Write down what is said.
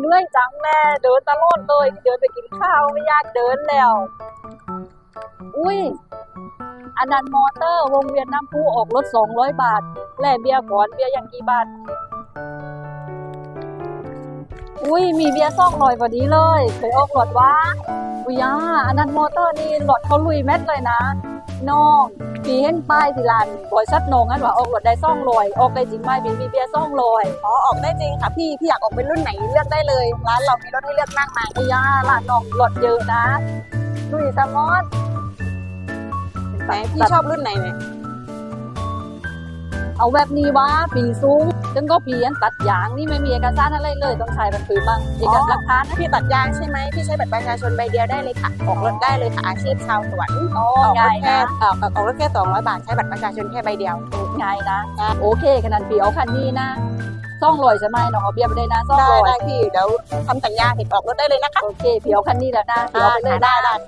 เหนื่อยจังแน่เดินตลอดเลยเดินไปกินข้าวไม่อยากเดินแล้ว อุ้ยอันนั้นมอเตอร์วงเวียนน้ำพุออกรถสองร้อยบาท แล่เบียร์ก่อนเบียร์อย่างกี่บาท อุ้ยมีเบียร์ซ่องลอยกว่านี้เลย เคยออกรถวะอุ้ยอ่าอันนั้นมอเตอร์นี่รถเขาลุยแม็ดเลยนะ น้องปีเห็นป้ายที่ร้านบอยซัดนงงั้นว่าออกรถได้ซ่องลอยออกได้จริงไหมมีมีเบียร์ซ่องลอยอ๋อออกได้จริงค่ะพี่พี่อยากออกเป็นรุ่นไหนเลือกได้เลยร้านเรามีรถให้เลือกมากมายอุ้ยอ่าร้านน้องรถเยอะนะลุยสมอสไหนพี่ชอบรุ่นไหนไหมเอาแบบนี้วะปีสูง จึงก็ปีอันตัดยางนี่ไม่มีเอกสารอะไรเลยต้องใช้บันทึกบ้างเอกสารหลักฐานพี่ตัดยางใช่ไหมพี่ใช้บัตรประชาชนใบเดียวได้เลยค่ะออกรถได้เลยค่ะอาชีพชาวสวนโอ้ออกรง่าถยแค่นะเอ่อออกรถแค่สองร้อยบาทใช้บัตรประชาชนแค่ใบเดียวง่ายนะโอเคขนาดปีเอาคันนี้นะซ่องลอยใช่ไหมน้องเอาเบียร์ไปเลยนะซ่องได้ลอยได้พี่เดี๋ยวทำสัญญาเห็นออกรถได้เลยนะคะโอเคพี่เอาคันนี้แหละนะพี่ได้เอาไปเลยได้นะได้